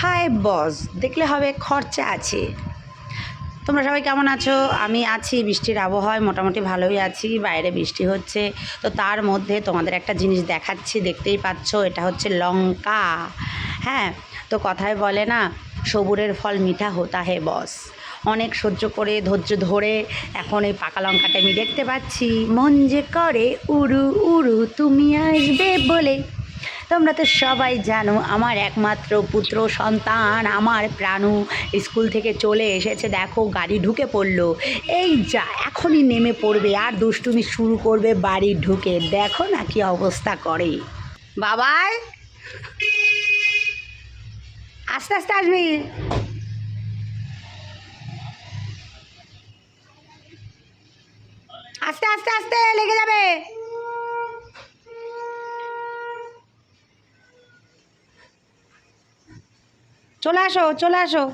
Hi boss, দেখলে হবে খরচা আছে। তোমরা সবাই কেমন আছো? আমি আছি, বৃষ্টির আবহাওয়ায় মোটামুটি ভালোই আছি, বাইরে বৃষ্টি হচ্ছে। তো তার মধ্যে তোমাদের একটা জিনিস দেখাচ্ছি, দেখতেই পাচ্ছ, এটা হচ্ছে লঙ্কা। হ্যাঁ তো কথায় বলে না, সবুরের ফল মিঠা হতা হে বস। অনেক সহ্য করে, ধৈর্য ধরে এখন এই পাকা লঙ্কাটা আমি দেখতে পাচ্ছি। মন যে করে, উড়ু উড়ু তুমি আসবে বলে। তোমরা তো সবাই জানো, আমার একমাত্র পুত্র সন্তান, আমার প্রাণু স্কুল থেকে চলে এসেছে। দেখো, গাড়ি ঢুকে পড়ল। এই যা, এখনই নেমে পড়বে আর দুষ্টুমি শুরু করবে বাড়ি ঢুকে। দেখো না কি অবস্থা করে। বাবাই! আস্তে আস্তে আসবি। আস্তে আস্তে আস্তে, লেগে যাবে। চলে আসো চলে আসো।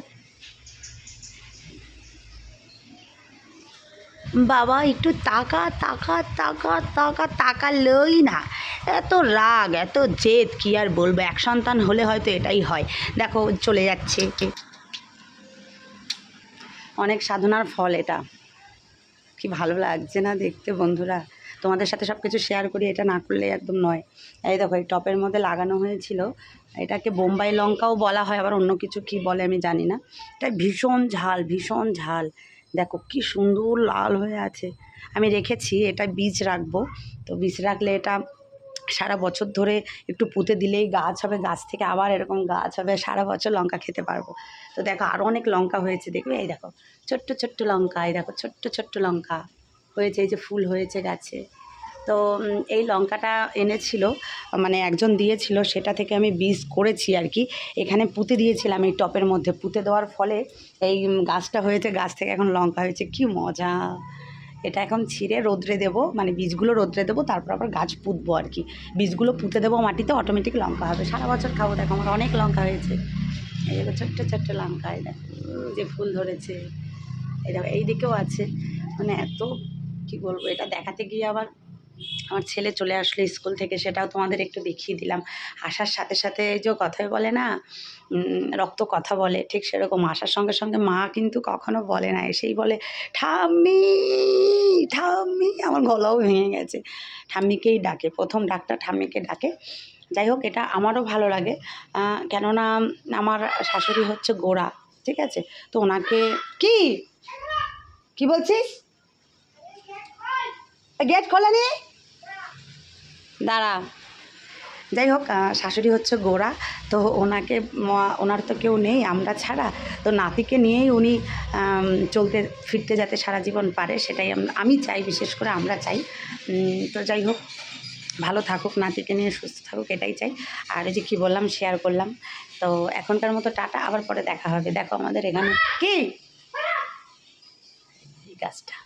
বাবা, একটু তাকা তাকা তাকা তাকা, তাকালোই না। এত রাগ, এত জেদ, কি আর বলব? এক সন্তান হলে হয়তো এটাই হয়। দেখো, চলে যাচ্ছে অনেক সাধনার ফল এটা। কি ভালো লাগছে না দেখতে বন্ধুরা? তোমাদের সাথে সব কিছু শেয়ার করি, এটা না করলে একদম নয়। এই দেখো, এই টপের মধ্যে লাগানো হয়েছিল। এটাকে বোম্বাই লঙ্কাও বলা হয়, আবার অন্য কিছু কি বলে আমি জানি না। এটা ভীষণ ঝাল ভীষণ ঝাল। দেখো, কি সুন্দর লাল হয়ে আছে। আমি রেখেছি, এটা বীজ রাখব। তো বীজ রাখলে এটা সারা বছর ধরে একটু পুঁতে দিলেই গাছ হবে, গাছ থেকে আবার এরকম গাছ হবে, সারা বছর লঙ্কা খেতে পারব। তো দেখো আরও অনেক লঙ্কা হয়েছে, দেখবে? এই দেখো, ছোট্ট ছোট্ট লঙ্কা, এই দেখো, ছোট্ট ছোট্ট লঙ্কা। হয়েছে, এই যে ফুল হয়েছে গাছে। তো এই লঙ্কাটা এনেছিল মানে একজন দিয়েছিল, সেটা থেকে আমি বীজ করেছি আর কি। এখানে পুঁতে দিয়েছিলাম এই টপের মধ্যে। পুঁতে দেওয়ার ফলে এই গাছটা হয়েছে, গাছ থেকে এখন লঙ্কা হয়েছে। কি মজা! এটা এখন ছিঁড়ে রোদ্রে দেবো মানে বীজগুলো রোদ্রে দেবো, তারপর আবার গাছ পুঁতবো আর কি। বীজগুলো পুঁতে দেবো মাটিতে অটোমেটিক লঙ্কা হবে। সারা বছর খাব, দেখো, আমার অনেক লঙ্কা হয়েছে। এই দেখো, ছোট্ট ছোট্ট লঙ্কা এই যে ফুল ধরেছে। এই দেখো, এই দিকেও আছে। মানে এত কি বলব, এটা দেখাতে গিয়ে আবার আমার ছেলে চলে আসলো স্কুল থেকে, সেটাও তোমাদের একটু দেখিয়ে দিলাম। আসার সাথে সাথে যে কথায় বলে না রক্ত কথা বলে, ঠিক সেরকম। আসার সঙ্গে সঙ্গে মা কিন্তু কখনো বলে না, এসেই বলে, ঠাম্মি ঠাম্মি, আমার গলাও ভেঙে গেছে। ঠাম্মিকেই ডাকে, প্রথম ডাকটা ঠাম্মিকে ডাকে। যাই হোক, এটা আমারও ভালো লাগে কেননা আমার শাশুড়ি হচ্ছে গোড়া, ঠিক আছে? তো ওনাকে, কি? কি বলছিস? গেট খোলা খোলেনি দাঁড়া। যাই হোক শাশুড়ি হচ্ছে গোড়া তো ওনাকে ওনার তো কেউ নেই আমরা ছাড়া। তো নাতিকে নিয়েই উনি চলতে ফিরতে যাতে সারা জীবন পারে সেটাই আমি চাই বিশেষ করে আমরা চাই। তো যাই হোক ভালো থাকুক নাতিকে নিয়ে সুস্থ থাকুক এটাই চাই। আর এই যে কী বললাম শেয়ার করলাম। তো এখনকার মতো টাটা আবার পরে দেখা হবে। দেখো আমাদের এখানে কি? গাছটা।